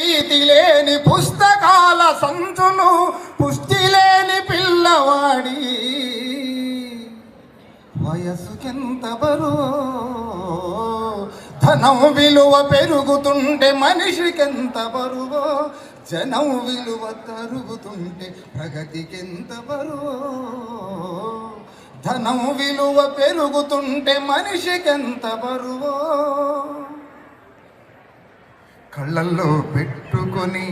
ప్రీతి లేని పుస్తకాల సంచులు పుష్టి లేని పిల్లవాడి. వయసుకెంత బరువు? ధనం విలువ పెరుగుతుంటే మనిషికెంత బరువో? జనం విలువ తరుగుతుంటే ప్రగతికెంత బరువో? ధనం విలువ పెరుగుతుంటే మనిషికెంత బరువో? కళ్ళల్లో పెట్టుకొని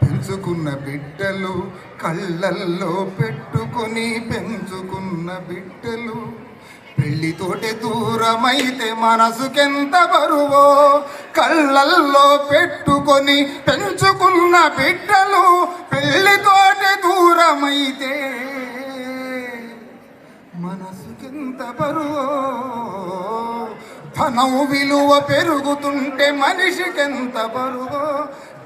పెంచుకున్న బిడ్డలు కళ్ళల్లో పెట్టుకొని పెంచుకున్న బిడ్డలు. పెళ్ళితోటి దూరమైతే మనసుకెంత బరువో? కళ్ళల్లో పెట్టుకొని పెంచుకున్న బిడ్డలు పెళ్ళితోటి దూరమైతే మనసుకెంత బరువో? ధనం విలువ పెరుగుతుంటే మనిషికెంత బరువో?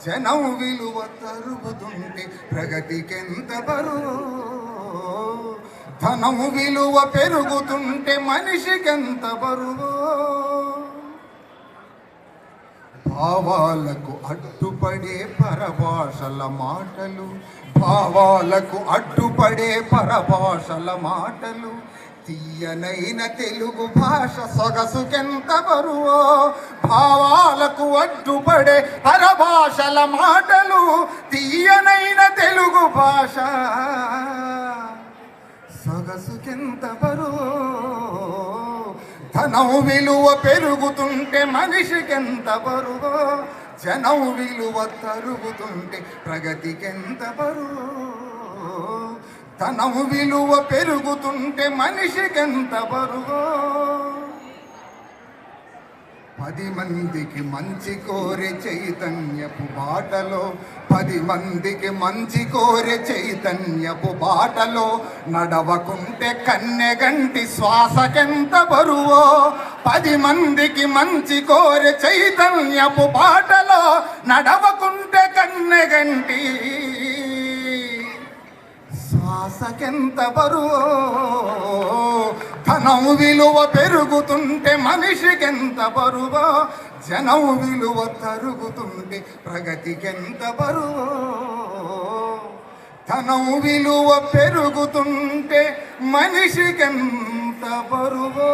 జనం విలువ తరుగుతుంటే ప్రగతికెంత బరువో? ధనం విలువ పెరుగుతుంటే మనిషికెంత బరువో? భావాలకు అడ్డుపడే పరభాషల మాటలు భావాలకు అడ్డుపడే పరభాషల మాటలు తీయనైన తెలుగు భాష సొగసుకెంత బరువో? భావాలకు అడ్డుపడే పరభాషల మాటలు తీయనైన తెలుగు భాష సొగసుకెంత బరువో? ధనం విలువ పెరుగుతుంటే మనిషికెంత బరువో? జనం విలువ తరుగుతుంటే ప్రగతికెంత బరువో? ధనం విలువ పెరుగుతుంటే మనిషికెంత బరువో? పది మందికి మంచి కోరే చైతన్యపు బాటలో పది మందికి మంచి కోరే చైతన్యపు బాటలో నడవకుంటే కన్నెగంటి శ్వాసకెంత బరువో? పది మందికి మంచి కోరే చైతన్యపు బాటలో నడవకుంటే కన్నెగంటి ఆశకెంత బరువో ధనం విలువ పెరుగుతుంటే మనిషికెంత బరువో జనం విలువ తరుగుతుంటే ప్రగతికెంత బరువో ధనం విలువ పెరుగుతుంటే మనిషికెంత బరువో